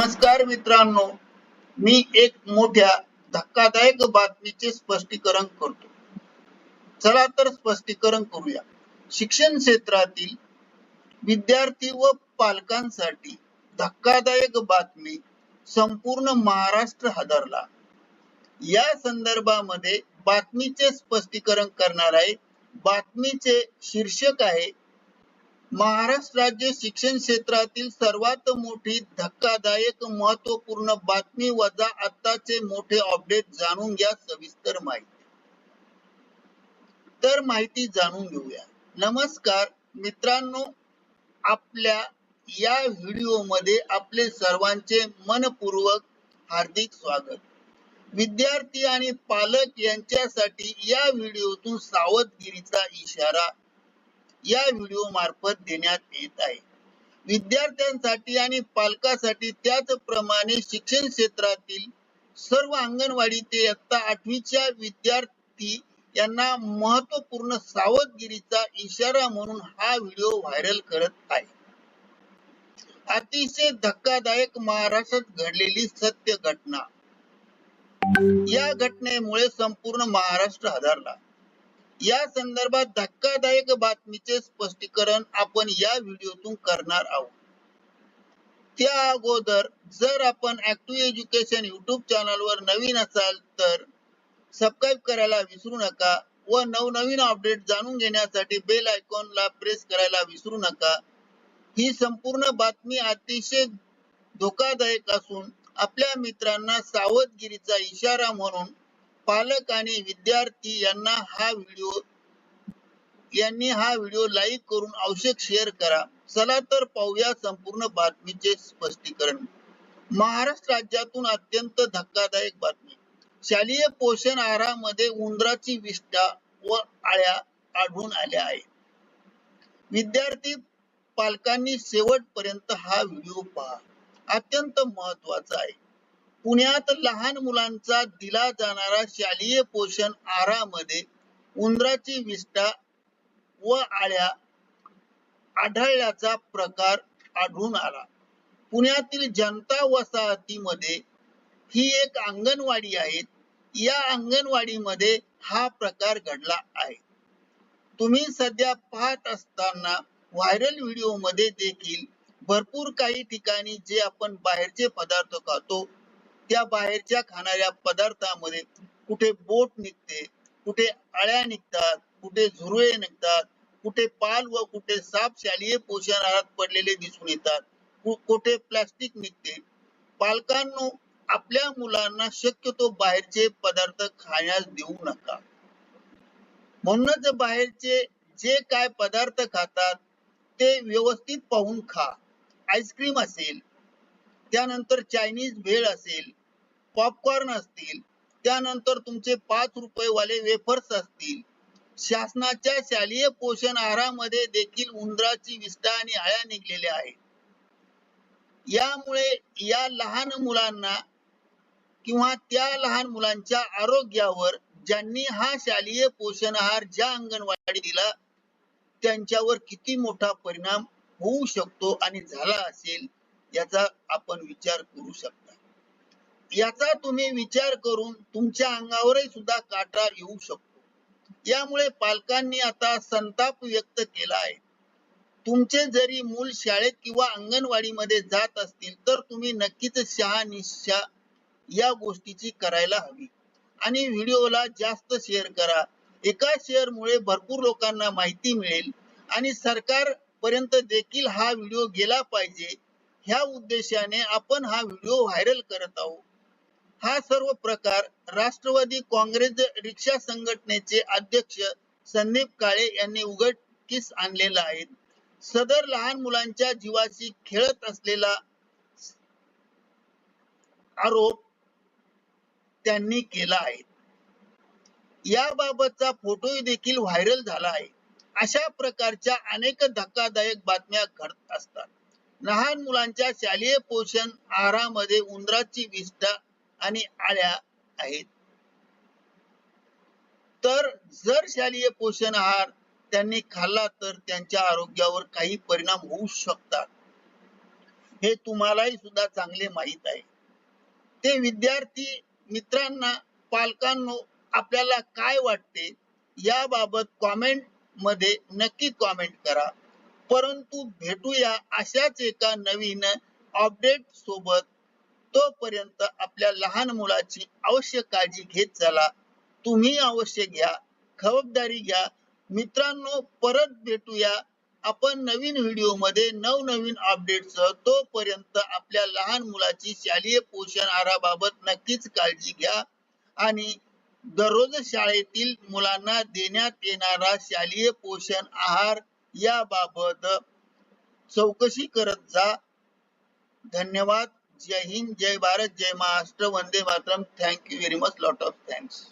नमस्कार मित्रांनो मी एक मोठ्या धक्कादायक बातमीचे स्पष्टीकरण करतो. चला तर स्पष्टीकरण करूया. शिक्षण क्षेत्रातील विद्यार्थी व पालकांसाठी धक्कादायक बातमी संपूर्ण महाराष्ट्र हादरला. या संदर्भामध्ये बातमीचे स्पष्टीकरण करणार आहे बातमीचे शीर्षक आहे महाराष्ट्र राज्य शिक्षण क्षेत्रातील सर्वात मोठी धक्कादायक महत्त्वपूर्ण बातमी वजा आताचे मोठे अपडेट जाणून घ्या सविस्तर माहिती. तर माहिती जाणून घेऊया. नमस्कार मित्रांनो आपल्या या व्हिडिओमध्ये आपले सर्वांचे मनपूर्वक हार्दिक स्वागत. विद्यार्थी आणि पालक यांच्यासाठी या व्हिडिओतून सावधगिरीचा इशारा या व्हिडिओ मार्फत देण्यात येत आहे. विद्यार्थ्यांसाठी आणि पालकासाठी त्याचप्रमाणे शिक्षण क्षेत्रातील सर्व अंगणवाडी ते इयत्ता आठवीच्या विद्यार्थी यांना महत्त्वपूर्ण सावधगिरीचा इशारा म्हणून हा व्हिडिओ व्हायरल करत आहे. अतिशय धक्कादायक महाराष्ट्रात घडलेली सत्य घटना. या घटनेमुळे संपूर्ण महाराष्ट्र हादरला. या संदर्भात धक्कादायक बातमीचे स्पष्टीकरण आपण या व्हिडिओतून करणार आहोत. त्या अगोदर जर आपण ऍक्टिव्ह एज्युकेशन युट्यूब चॅनलवर नवीन असाल तर सबस्क्राईब करायला विसरू नका व नवनवीन अपडेट जाणून घेण्यासाठी बेल आयकॉनला प्रेस करायला विसरू नका. ही संपूर्ण बातमी अतिशय धोकादायक असून आपल्या मित्रांना सावधगिरीचा इशारा म्हणून पालक आणि विद्यार्थी यांना हा व्हिडिओ यांनी हा व्हिडिओ लाईक करून आवश्यक शेअर करा. चला तर पाहूया संपूर्ण बातमीचे स्पष्टीकरण. महाराष्ट्र राज्यातून अत्यंत धक्कादायक बातमी. शालेय पोषण आहारामध्ये उंदराची विष्ठा व आळ्या आढळून आल्या आहेत. विद्यार्थी पालकांनी शेवटपर्यंत हा व्हिडिओ पहा. अत्यंत महत्त्वाचा आहे. पुण्यात लहान मुलांचा दिला जाणारा शालेय पोषण आहारामध्ये उंदराची विष्ठा व आळ्या आढळल्याचा प्रकार आढळून आला. पुण्यातील जनता वसाहतीमध्ये ही एक अंगणवाडी आहे. या अंगणवाडीमध्ये हा प्रकार घडला आहे. तुम्ही सध्या पाहत असताना व्हायरल व्हिडिओमध्ये देखील भरपूर काही ठिकाणी जे आपण बाहेरचे पदार्थ खातो त्या बाहेरच्या खाणाऱ्या पदार्थामध्ये कुठे बोट निघते कुठे अळ्या निघतात कुठे झुरळे निघतात कुठे पाल व कुठे साप शालेय पोषण आहारात पडलेले दिसून येतात कुठे प्लास्टिक निघते. पालकांनो आपल्या मुलांना शक्यतो बाहेरचे पदार्थ खाण्यास देऊ नका. म्हणूनच बाहेरचे जे काय पदार्थ खातात ते व्यवस्थित पाहून खा. आईस्क्रीम असेल त्यानंतर चायनीज भेळ असेल पॉपकॉर्न असतील त्यानंतर तुमचे पाच रुपये वाले वेफर्स असतील. शासनाच्या शालेय पोषण आहारामध्ये देखील उंदराची विष्ठा आणि आळ्या निघलेल्या आहेत. यामुळे या लहान मुलांना किंवा त्या लहान मुलांच्या आरोग्यावर ज्यांनी हा शालेय पोषण आहार ज्या अंगणवाडी दिला त्यांच्यावर किती मोठा परिणाम होऊ शकतो आणि झाला असेल याचा आपण विचार करू शकता. याचा तुम्ही विचार करून तुमच्या अंगावरही सुद्धा काटा येऊ शकतो. यामुळे पालकांनी आता संताप व्यक्त केला आहे. तुमचे जरी मूल शाळेत किंवा अंगणवाडीमध्ये जात असतील तर तुम्ही नक्कीच शहानिशा या गोष्टीची करायला हवी. आणि व्हिडिओला जास्त शेअर करा. एका शेअर मुळे भरपूर लोकांना माहिती मिळेल आणि सरकार पर्यंत देखील हा व्हिडिओ गेला पाहिजे. ह्या उद्देशाने आपण हा व्हिडिओ व्हायरल करत आहोत. हा सर्व प्रकार राष्ट्रवादी काँग्रेस रिक्षा संघटनेचे अध्यक्ष संदीप काळे यांनी उघडकीस आणलेला आहे. सदर लहान मुलांच्या जीवाशी खेळत असलेला आरोप त्यांनी केला आहे. याबाबतचा फोटो देखील व्हायरल झाला आहे. अशा प्रकारच्या अनेक धक्कादायक बातम्या घडत असतात. लहान मुलांच्या शालेय पोषण आहारामध्ये उंदराची विष्ठा आणि आळ्या आहेत. तर जर शालेय पोषण आहार त्यांनी खाल्ला तर त्यांच्या आरोग्यावर काही परिणाम होऊ शकतात. हे तुम्हालाही सुद्धा चांगले माहीत आहे. ते विद्यार्थी मित्रांना पालकांनो आपल्याला काय वाटते याबाबत कॉमेंटमध्ये नक्की कॉमेंट करा. परंतु भेटूया अशाच एका नवीन अपडेट सोबत. तोपर्यंत आपल्या लहान मुलाची अवश्य काळजी घेत चला. तुम्ही अवश्य घ्या. खबरदारी घ्या. मित्रांनो परत भेटूया. आपण नवीन व्हिडिओमध्ये नवनवीन अपडेट तोपर्यंत आपल्या लहान मुलाची शालेय पोषण आहाराबाबत नक्कीच काळजी घ्या आणि दररोज शाळेतील मुलांना देण्यात येणारा शालेय पोषण आहार याबाबत चौकशी करत जा. धन्यवाद. जय हिंद जय भारत जय Maharashtra Vande Mataram. Thank you very much lot of thanks